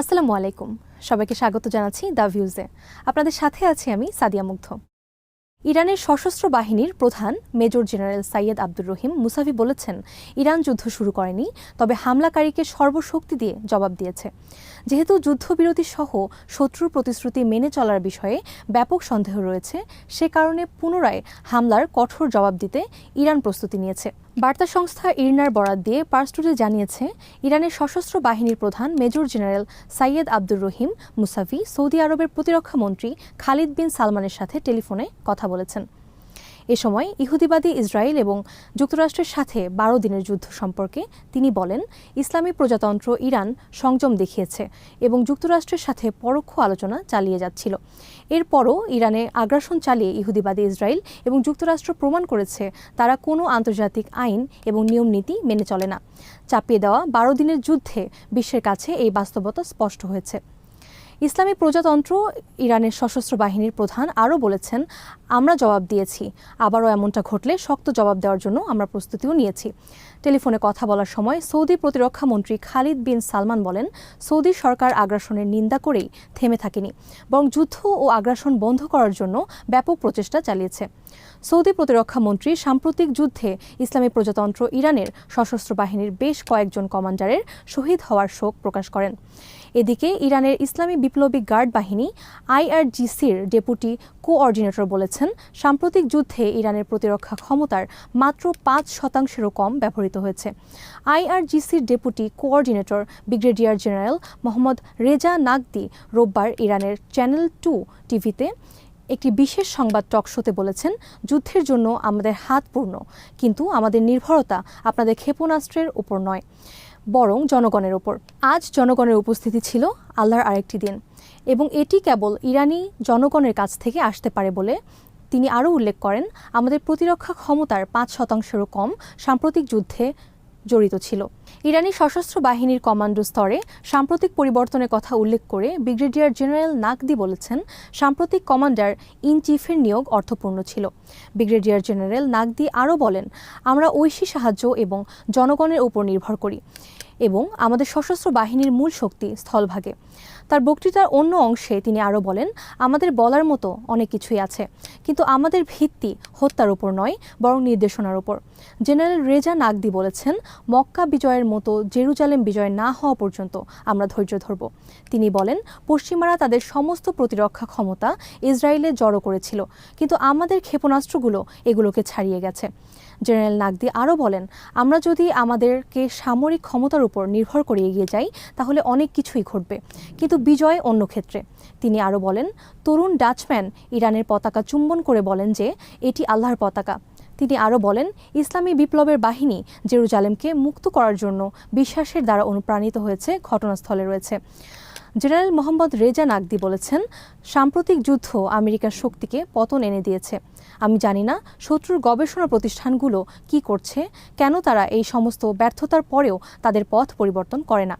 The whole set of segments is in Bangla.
আসসালামু আলাইকুম। সবাইকে স্বাগত জানাচ্ছি দ্য ভিউজে। আপনাদের সাথে আছি আমি সাদিয়া মুগ্ধ। ইরানের সশস্ত্র বাহিনীর প্রধান major general Sayyed Abdur Rahim Mousavi বলেছেন, ইরান যুদ্ধ শুরু করেনি, তবে হামলাকারীকে সর্বশক্তি দিয়ে জবাব দিয়েছে। যেহেতু যুদ্ধবিরতি সহ শত্রুর প্রতিশ্রুতি মেনে চলার বিষয়ে ব্যাপক সন্দেহ রয়েছে, সে কারণে পুনরায় হামলার কঠোর জবাব দিতে ইরান প্রস্তুতি নিয়েছে। বার্তা সংস্থা ইরনার বরাত দিয়ে পার্সটুডে জানিয়েছে, ইরানের সশস্ত্র বাহিনীর প্রধান major general Sayyed Abdur Rahim Mousavi Saudi আরবের প্রতিরক্ষা মন্ত্রী খালিদ বিন সালমানের সাথে টেলিফোনে কথা বলেছেন। এ সময় ইহুদিবাদী ইসরায়েল এবং যুক্তরাষ্ট্রের সাথে বারো দিনের যুদ্ধ সম্পর্কে তিনি বলেন, ইসলামী প্রজাতন্ত্র ইরান সংযম দেখিয়েছে এবং যুক্তরাষ্ট্রের সাথে পরোক্ষ আলোচনা চালিয়ে যাচ্ছিল। এরপরও ইরানে আগ্রাসন চালিয়ে ইহুদিবাদী ইসরায়েল এবং যুক্তরাষ্ট্র প্রমাণ করেছে তারা কোনো আন্তর্জাতিক আইন এবং নিয়ম নীতি মেনে চলে না। চাপিয়ে দেওয়া বারো দিনের যুদ্ধে বিশ্বের কাছে এই বাস্তবতা স্পষ্ট হয়েছে। ইসলামী প্রজাতন্ত্র ইরানের সশস্ত্র বাহিনীর প্রধান আরও বলেছেন, আমরা জবাব দিয়েছি। আবারও এমনটা ঘটলে শক্ত জবাব দেওয়ার জন্য আমরা প্রস্তুতিও নিয়েছি। টেলিফোনে কথা বলার সময় সৌদি প্রতিরক্ষা মন্ত্রী খালিদ বিন সালমান বলেন, সৌদি সরকার আগ্রাসনের নিন্দা করেই থেমে থাকেনি, বরং যুদ্ধ ও আগ্রাসন বন্ধ করার জন্য ব্যাপক প্রচেষ্টা চালিয়েছে। সৌদি প্রতিরক্ষা মন্ত্রী সাম্প্রতিক যুদ্ধে ইসলামী প্রজাতন্ত্র ইরানের সশস্ত্র বাহিনীর বেশ কয়েকজন কমান্ডারের শহীদ হওয়ার শোক প্রকাশ করেন। এদিকে ইরানের ইসলামী বিপ্লবী গার্ড বাহিনী আইআরজিসির ডেপুটি কোঅর্ডিনেটর বলেছেন, সাম্প্রতিক যুদ্ধে ইরানের প্রতিরক্ষা ক্ষমতার মাত্র পাঁচ শতাংশেরও কম ব্যবহৃত হয়েছে। আইআরজিসির deputy coordinator brigadier general Mohammad Reza Naqdi রোববার ইরানের চ্যানেল টু টিভিতে একটি বিশেষ সংবাদ টকশোতে বলেছেন, যুদ্ধের জন্য আমাদের হাত পূর্ণ, কিন্তু আমাদের নির্ভরতা আপনাদের ক্ষেপণাস্ত্রের উপর নয়। বরং জনগণের ওপর। আজ জনগণের উপস্থিতি ছিল আল্লাহর আরেকটি দিন এবং এটি কেবল ইরানি জনগণের কাছ থেকে আসতে পারে বলে তিনি আরও উল্লেখ করেন, আমাদের প্রতিরক্ষা ক্ষমতার পাঁচ শতাংশেরও কম সাম্প্রতিক যুদ্ধে জড়িত ছিল। ইরানি সশস্ত্র বাহিনীর কমান্ডো স্তরে সাম্প্রতিক পরিবর্তনের কথা উল্লেখ করে ব্রিগেডিয়ার জেনারেল নাকদি বলেছেন, সাম্প্রতিক কমান্ডার ইন চিফের নিয়োগ অর্থপূর্ণ ছিল। ব্রিগেডিয়ার জেনারেল নাকদি আরও বলেন, আমরা ঐশী সাহায্য এবং জনগণের উপর নির্ভর করি। এবং আমাদের সশস্ত্র বাহিনীর মূল শক্তি স্থলভাগে। তার বক্তৃতার অন্য অংশে তিনি আরও বলেন, আমাদের বলার মতো অনেক কিছুই আছে, কিন্তু আমাদের ভিত্তি হত্যার উপর নয়, বরং নির্দেশনার উপর। জেনারেল রেজা নাকদি বলেছেন, মক্কা বিজয়ের মতো জেরুজালেম বিজয় না হওয়া পর্যন্ত আমরা ধৈর্য ধরব। তিনি বলেন, পশ্চিমারা তাদের সমস্ত প্রতিরক্ষা ক্ষমতা ইসরায়েলে জড়ো করেছিল, কিন্তু আমাদের ক্ষেপণাস্ত্রগুলো এগুলোকে ছাড়িয়ে গেছে। জেনারেল নাকদি আরও বলেন, আমরা যদি আমাদেরকে সামরিক ক্ষমতার উপর নির্ভর করে এগিয়ে যাই, তাহলে অনেক কিছুই ঘটবে। কিন্তু বিজয় অন্য ক্ষেত্রে। তিনি আরও বলেন, তরুণ ডাচম্যান ইরানের পতাকা চুম্বন করে বলেন যে, এটি আল্লাহর পতাকা। তিনি আরও বলেন, ইসলামী বিপ্লবের বাহিনী জেরুজালেমকে মুক্ত করার জন্য বিশ্বাসের দ্বারা অনুপ্রাণিত হয়েছে, ঘটনাস্থলে রয়েছে। জেনারেল মোহাম্মদ রেজা নাকদি বলেছেন, সাম্প্রতিক যুদ্ধ আমেরিকার শক্তিকে পতন এনে দিয়েছে। আমি জানি না শত্রুর গবেষণা প্রতিষ্ঠানগুলো কি করছে, কেন তারা এই সমস্ত ব্যর্থতার পরেও তাদের পথ পরিবর্তন করে না।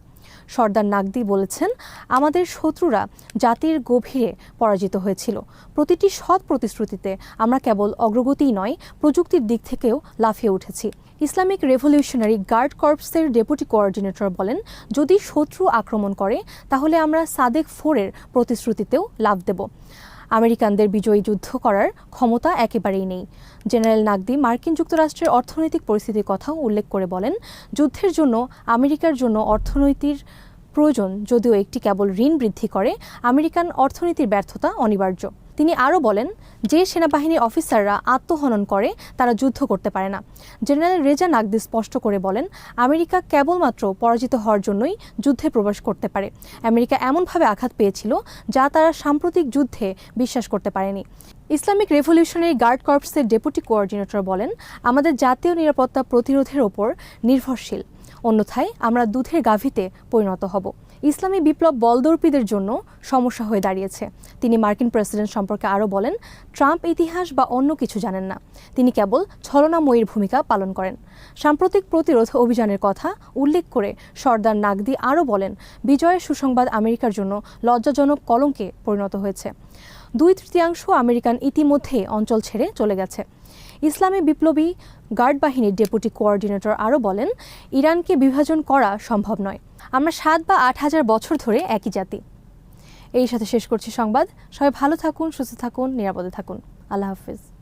সর্দার নাগদি বলেছেন, আমাদের শত্রুরা জাতির গভীরে পরাজিত হয়েছিল। প্রতিটি সৎ প্রতিশ্রুতিতে আমরা কেবল অগ্রগতিই নয়, প্রযুক্তির দিক থেকেও লাফিয়ে উঠেছি। ইসলামিক রেভলিউশনারি গার্ড কর্পসের ডেপুটি কোঅর্ডিনেটর বলেন, যদি শত্রু আক্রমণ করে, তাহলে আমরা সাদেক ফোরের প্রতিশ্রুতিতেও লাভ দেব। আমেরিকানদের বিজয়ী যুদ্ধ করার ক্ষমতা একেবারেই নেই। জেনারেল নাগদি মার্কিন যুক্তরাষ্ট্রের অর্থনৈতিক পরিস্থিতির কথাও উল্লেখ করে বলেন, যুদ্ধের জন্য আমেরিকার জন্য অর্থনৈতিক প্রয়োজন, যদিও একটি কেবল ঋণ বৃদ্ধি করে, আমেরিকান অর্থনীতির ব্যর্থতা অনিবার্য। তিনি আরও বলেন, যে সেনাবাহিনীর অফিসাররা আত্মহনন করে, তারা যুদ্ধ করতে পারে না। জেনারেল রেজা নাকদি স্পষ্ট করে বলেন, আমেরিকা কেবলমাত্র পরাজিত হওয়ার জন্যই যুদ্ধে প্রবেশ করতে পারে। আমেরিকা এমনভাবে আঘাত পেয়েছিল, যা তারা সাম্প্রতিক যুদ্ধে বিশ্বাস করতে পারেনি। ইসলামিক রেভলিউশনারি গার্ড কর্পসের ডেপুটি কোঅর্ডিনেটর বলেন, আমাদের জাতীয় নিরাপত্তা প্রতিরোধের ওপর নির্ভরশীল। অন্যথায় আমরা দুধের গাভীতে পরিণত হব। ইসলামী বিপ্লব বলদর্পীদের জন্য সমস্যা হয়ে দাঁড়িয়েছে। তিনি মার্কিন প্রেসিডেন্ট সম্পর্কে আরও বলেন, ট্রাম্প ইতিহাস বা অন্য কিছু জানেন না। তিনি কেবল ছলনাময়ীর ভূমিকা পালন করেন। সাম্প্রতিক প্রতিরোধ অভিযানের কথা উল্লেখ করে সর্দার নাগদি আরও বলেন, বিজয়ের সুসংবাদ আমেরিকার জন্য লজ্জাজনক কলঙ্কে পরিণত হয়েছে। দুই তৃতীয়াংশ আমেরিকান ইতিমধ্যে অঞ্চল ছেড়ে চলে গেছে। ইসলামী বিপ্লবী গার্ড বাহিনীর ডেপুটি কোঅর্ডিনেটর আরও বলেন, ইরানকে বিভাজন করা সম্ভব নয়। আমরা সাত বা আট হাজার বছর ধরে একই জাতি। এই সাথে শেষ করছি সংবাদ। সবাই ভালো থাকুন, সুস্থ থাকুন, নিরাপদে থাকুন। আল্লাহ হাফিজ।